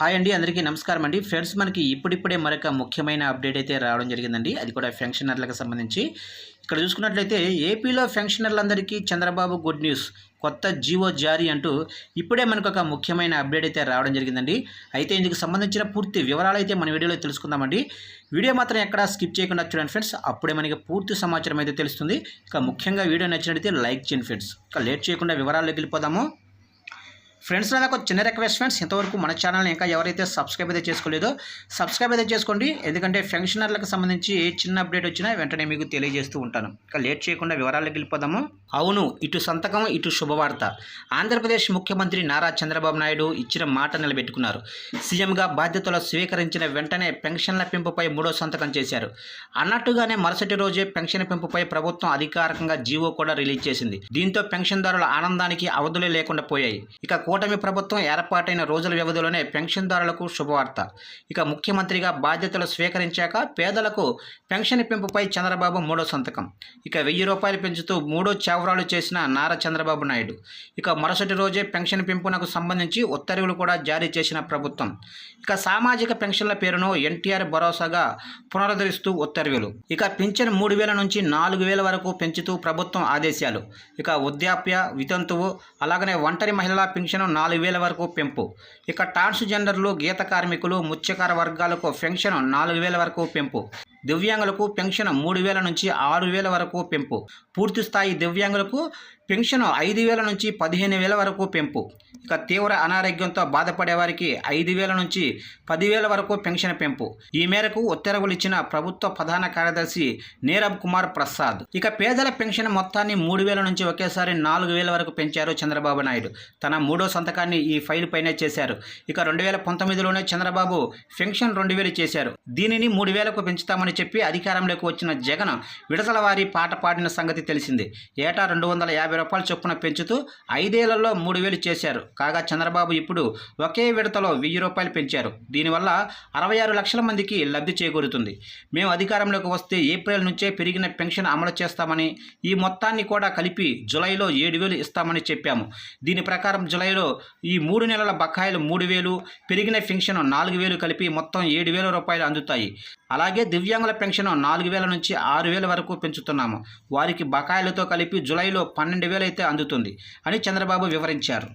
Hi అండి అందరికీ నమస్కారం అండి. ఫ్రెండ్స్ మనకి ఇప్పుడిప్పుడే మరొక ముఖ్యమైన అప్డేట్ అయితే రావడం జరిగిందండి. అది కూడా ఫెన్షనర్లకు సంబంధించి. ఇక్కడ చూసుకున్నట్లయితే ఏపీలో ఫెన్షనర్లందరికీ చంద్రబాబు గుడ్ న్యూస్ కొత్త జీవో జారీ అంటూ ఇప్పుడే మనకు ఒక ముఖ్యమైన అప్డేట్ అయితే రావడం జరిగిందండి. అయితే ఇందుకు సంబంధించిన పూర్తి వివరాలు అయితే మన వీడియోలో తెలుసుకుందామండి. వీడియో మాత్రం ఎక్కడ స్కిప్ చేయకుండా చూడండి ఫ్రెండ్స్. అప్పుడే మనకి పూర్తి సమాచారం అయితే తెలుస్తుంది. ఇక ముఖ్యంగా వీడియో నచ్చినట్లయితే లైక్ చేయండి ఫ్రెండ్స్. ఇక లేట్ చేయకుండా వివరాల్లోకి వెళ్ళిపోదాము. ఫ్రెండ్స్ నాకు చిన్న రిక్వెస్ట్ ఫ్రెండ్స్ ఇంతవరకు మన ఛానల్ని ఇంకా ఎవరైతే సబ్స్క్రైబ్ అయితే చేసుకోలేదో సబ్స్క్రైబ్ అయితే చేసుకోండి. ఎందుకంటే ఫెన్షనర్లకు సంబంధించి ఏ చిన్న అప్డేట్ వచ్చినా వెంటనే మీకు తెలియజేస్తూ ఉంటాను. ఇక లేట్ చేయకుండా వివరాలకు వెళ్ళిపోదాము. అవును ఇటు సంతకం ఇటు శుభవార్త. ఆంధ్రప్రదేశ్ ముఖ్యమంత్రి నారా చంద్రబాబు నాయుడు ఇచ్చిన మాట నిలబెట్టుకున్నారు. సీఎంగా బాధ్యతలు స్వీకరించిన వెంటనే పెన్షన్ల పెంపుపై మూడో సంతకం చేశారు. అన్నట్టుగానే మరుసటి రోజే పెన్షన్ పెంపుపై ప్రభుత్వం అధికారికంగా జీవో కూడా రిలీజ్ చేసింది. దీంతో పెన్షన్దారుల ఆనందానికి అవధులే లేకుండా పోయాయి. ఇక కూటమి ప్రభుత్వం ఏర్పాటైన రోజుల వ్యవధిలోనే పెన్షన్దారులకు శుభవార్త. ఇక ముఖ్యమంత్రిగా బాధ్యతలు స్వీకరించాక పేదలకు పెన్షన్ పెంపుపై చంద్రబాబు మూడో సంతకం. ఇక వెయ్యి రూపాయలు పెంచుతూ మూడో చావరాలు చేసిన నారా చంద్రబాబు నాయుడు. ఇక మరుసటి రోజే పెన్షన్ పెంపునకు సంబంధించి ఉత్తర్వులు కూడా జారీ చేసిన ప్రభుత్వం. ఇక సామాజిక పెన్షన్ల పేరును ఎన్టీఆర్ భరోసాగా పునరుద్ధరిస్తూ ఉత్తర్వులు. ఇక పింఛన్ మూడు వేల నుంచి నాలుగు వేల వరకు పెంచుతూ ప్రభుత్వం ఆదేశాలు. ఇక వృద్ధాప్య వితంతువు అలాగనే ఒంటరి మహిళల పెన్షన్ నాలుగు వేల వరకు పెంపు. ఇక ట్రాన్స్జెండర్లు గీత కార్మికులు ముత్యకార వర్గాలకు పెన్షన్ నాలుగు వేల వరకు పెంపు. దివ్యాంగులకు పెన్షన్ మూడు వేల నుంచి ఆరు వేల వరకు పెంపు. పూర్తి స్థాయి దివ్యాంగులకు పెన్షన్ ఐదు వేల నుంచి పదిహేను వేల వరకు పెంపు. ఇక తీవ్ర అనారోగ్యంతో బాధపడే వారికి ఐదు వేల నుంచి పదివేల వరకు పెన్షన్ పెంపు. ఈ మేరకు ఉత్తర్వులు ఇచ్చిన ప్రభుత్వ ప్రధాన కార్యదర్శి నీరబ్ కుమార్ ప్రసాద్. ఇక పేదల పెన్షన్ మొత్తాన్ని మూడు వేల నుంచి ఒకేసారి నాలుగు వేల వరకు పెంచారు చంద్రబాబు నాయుడు. తన మూడో సంతకాన్ని ఈ ఫైల్ పైనే చేశారు. ఇక రెండు వేల పంతొమ్మిదిలోనే చంద్రబాబు పెన్షన్ రెండు వేలు చేశారు. దీనిని మూడు వేలకు పెంచుతామని చెప్పి అధికారంలోకి వచ్చిన జగన్ విడతల వారి పాట పాడిన సంగతి తెలిసింది. ఏటా రెండు వందల యాభై రూపాయల చొప్పున పెంచుతూ ఐదేళ్ళలో మూడు వేలు చేశారు. కాగా చంద్రబాబు ఇప్పుడు ఒకే విడతలో వెయ్యి రూపాయలు పెంచారు. దీనివల్ల అరవై ఆరు లక్షల మందికి లబ్ధి చేకూరుతుంది. మేము అధికారంలోకి వస్తే ఏప్రిల్ నుంచే పెరిగిన పెన్షన్ అమలు చేస్తామని ఈ మొత్తాన్ని కూడా కలిపి జులైలో ఏడు వేలు ఇస్తామని చెప్పాము. దీని ప్రకారం జులైలో ఈ మూడు నెలల బకాయిలు మూడు వేలు పెరిగిన పెన్షన్ నాలుగు వేలు కలిపి మొత్తం ఏడు వేల రూపాయలు అందుతాయి. అలాగే దివ్యాంగుల పెన్షన్ నాలుగు వేల నుంచి ఆరు వేల వరకు పెంచుతున్నాము. వారికి బకాయిలతో కలిపి జులైలో పన్నెండు వేలైతే అందుతుంది అని చంద్రబాబు వివరించారు.